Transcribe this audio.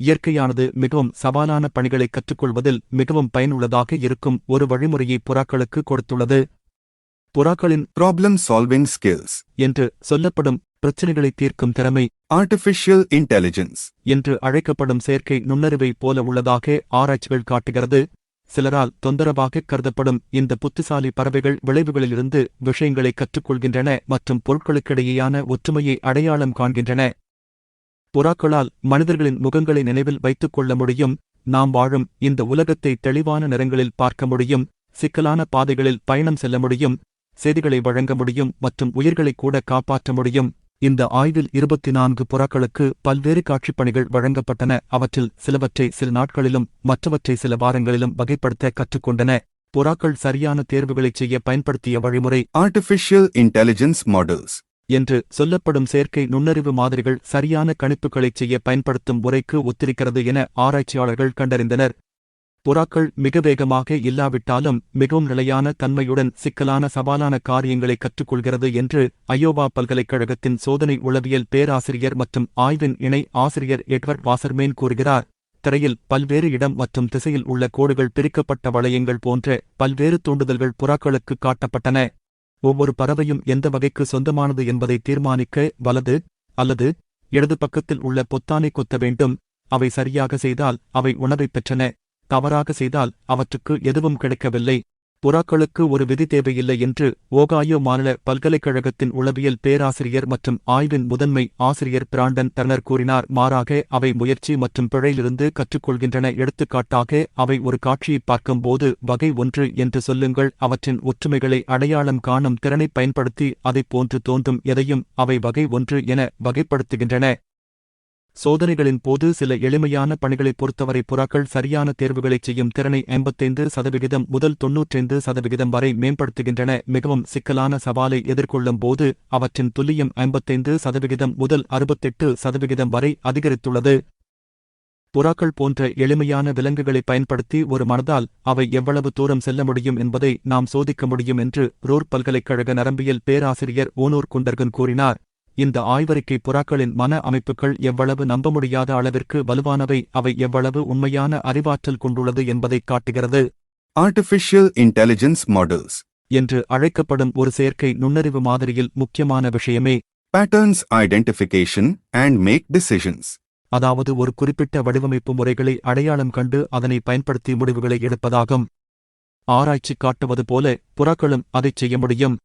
இயற்கையானது மிகவும் சவாலான பணிகளை கற்றுக்கொள்வதில் மிகவும் பயனுள்ளதாக இருக்கும் ஒரு வழிமுறையை புறாக்களுக்கு கொடுத்துள்ளது புறாக்களின் Problem solving skills. என்று சொல்லப்படும் பிரச்சினைகளை தீர்க்கும் திறமை Artificial intelligence. என்று அழைக்கப்படும் செயற்கை நுண்ணறிவை போல உள்ளதாக ஆராய்ச்சிகள் காட்டுகிறது சிலரால் தொந்தரவாக கருதப்படும் இந்த புத்திசாலி பறவைகள் விளைவுகளிலிருந்து விஷயங்களை கற்றுக்கொள்கின்றன மற்றும் பொருட்களுக்கிடையேயான ஒற்றுமையை அடையாளம் காண்கின்றன புறாக்களால் மனிதர்களின் முகங்களை நினைவில் வைத்துக் கொள்ள முடியும். நாம் வாழும் இந்த உலகத்தை தெளிவான நிறங்களில் பார்க்க முடியும். சிக்கலான பாதைகளில் பயணம் செல்ல முடியும். செய்திகளை வழங்க முடியும் மற்றும் உயிர்களை கூட காப்பாற்ற முடியும். இந்த ஆய்வில் இருபத்தி நான்கு புறாக்களுக்கு பல்வேறு காட்சிப் பணிகள் வழங்கப்பட்டன. அவற்றில் சிலவற்றை சில நாட்களிலும் மற்றவற்றை சில வாரங்களிலும் வகைப்படுத்த கற்றுக்கொண்டன. புறாக்கள் சரியான தேர்வுகளைச் செய்ய பயன்படுத்திய வழிமுறை ஆர்டிஃபிஷியல் இன்டெலிஜென்ஸ் மாடல்ஸ் என்று சொல்லப்படும் செயற்கை நுண்ணறிவு மாதிரிகள் சரியான கணிப்புகளைச் செய்ய பயன்படுத்தும் முறைக்கு ஒத்திருக்கிறது என ஆராய்ச்சியாளர்கள் கண்டறிந்தனர். புறாக்கள் மிக வேகமாக இல்லாவிட்டாலும் மிகவும் நிலையான தன்மையுடன் சிக்கலான சவாலான காரியங்களை கற்றுக்கொள்கிறது என்று அயோவா பல்கலைக்கழகத்தின் சோதனை உளவியல் பேராசிரியர் மற்றும் ஆய்வின் இணை ஆசிரியர் எட்வர்ட் வாசர்மேன் கூறுகிறார் திரையில் பல்வேறு இடம் மற்றும் திசையில் உள்ள கோடுகள் பிரிக்கப்பட்ட வளையங்கள் போன்ற பல்வேறு தூண்டுதல்கள் புறாக்களுக்கு காட்டப்பட்டன. ஒவ்வொரு பறவையும் எந்த வகைக்கு சொந்தமானது என்பதை தீர்மானிக்க வலது அல்லது இடது பக்கத்தில் உள்ள பொத்தானை கொத்த வேண்டும். அவை சரியாக செய்தால் அவை உணவைப் பெற்றன. தவறாக செய்தால் அவற்றுக்கு எதுவும் கிடைக்கவில்லை. புறாக்களுக்கு ஒரு விதி தேவையில்லை என்று ஓகாயோ மாநில பல்கலைக்கழகத்தின் உளவியல் பேராசிரியர் மற்றும் ஆய்வின் முதன்மை ஆசிரியர் பிராண்டன் டர்னர் கூறினார். மாறாக அவை முயற்சி மற்றும் பிழையிலிருந்து கற்றுக்கொள்கின்றன. எடுத்துக்காட்டாக அவை ஒரு காட்சியை பார்க்கும்போது வகை ஒன்று என்று சொல்லுங்கள். அவற்றின் ஒற்றுமைகளை அடையாளம் காணும் திறனைப் பயன்படுத்தி அதைப் போன்று தோன்றும் எதையும் அவை வகை ஒன்று என வகைப்படுத்துகின்றன. சோதனைகளின் போது சில எளிமையான பணிகளைப் பொறுத்தவரை புறாக்கள் சரியான தேர்வுகளைச் செய்யும் திறனை ஐம்பத்தைந்து சதவிகிதம் முதல் தொன்னூற்றைந்து சதவிகிதம் வரை மேம்படுத்துகின்றன. மிகவும் சிக்கலான சவாலை எதிர்கொள்ளும் போது அவற்றின் துல்லியம் ஐம்பத்தைந்து சதவிகிதம் முதல் அறுபத்தெட்டு சதவிகிதம் வரை அதிகரித்துள்ளது. புறாக்கள் போன்ற எளிமையான விலங்குகளை பயன்படுத்தி ஒரு மனதால் அவை எவ்வளவு தூரம் செல்ல முடியும் என்பதை நாம் சோதிக்க முடியும் என்று ரூர் பல்கலைக்கழக நரம்பியல் பேராசிரியர் ஓனூர் குண்டர்கன் கூறினார். இந்த ஆய்வறிக்கை புறாக்களின் மன அமைப்புகள் எவ்வளவு நம்ப முடியாத அளவிற்கு வலுவானவை அவை எவ்வளவு உண்மையான அறிவாற்றல் கொண்டுள்ளது என்பதைக் காட்டுகிறது Artificial intelligence models. என்று அழைக்கப்படும் ஒரு செயற்கை நுண்ணறிவு மாதிரியில் முக்கியமான விஷயமே Patterns identification and make decisions. அதாவது ஒரு குறிப்பிட்ட வடிவமைப்பு முறைகளை அடையாளம் கண்டு அதனை பயன்படுத்தி முடிவுகளை எடுப்பதாகும் ஆராய்ச்சி காட்டுவது போல புறாக்களும் அதைச் செய்ய முடியும்